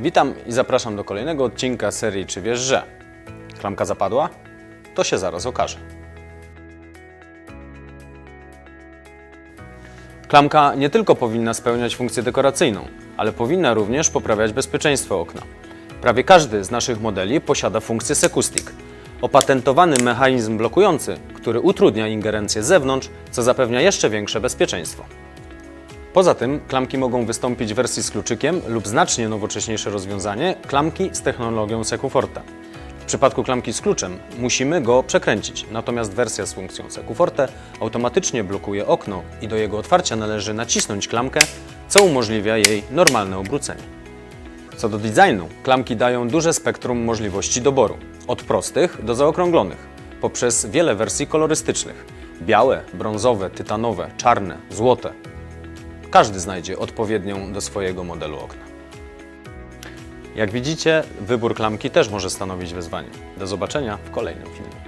Witam i zapraszam do kolejnego odcinka serii Czy wiesz, że? Klamka zapadła? To się zaraz okaże. Klamka nie tylko powinna spełniać funkcję dekoracyjną, ale powinna również poprawiać bezpieczeństwo okna. Prawie każdy z naszych modeli posiada funkcję Sekustik, opatentowany mechanizm blokujący, który utrudnia ingerencję z zewnątrz, co zapewnia jeszcze większe bezpieczeństwo. Poza tym klamki mogą wystąpić w wersji z kluczykiem lub znacznie nowocześniejsze rozwiązanie klamki z technologią Secuforte. W przypadku klamki z kluczem musimy go przekręcić, natomiast wersja z funkcją Secuforte automatycznie blokuje okno i do jego otwarcia należy nacisnąć klamkę, co umożliwia jej normalne obrócenie. Co do designu, klamki dają duże spektrum możliwości doboru, od prostych do zaokrąglonych, poprzez wiele wersji kolorystycznych: białe, brązowe, tytanowe, czarne, złote. Każdy znajdzie odpowiednią do swojego modelu okna. Jak widzicie, wybór klamki też może stanowić wyzwanie. Do zobaczenia w kolejnym filmie.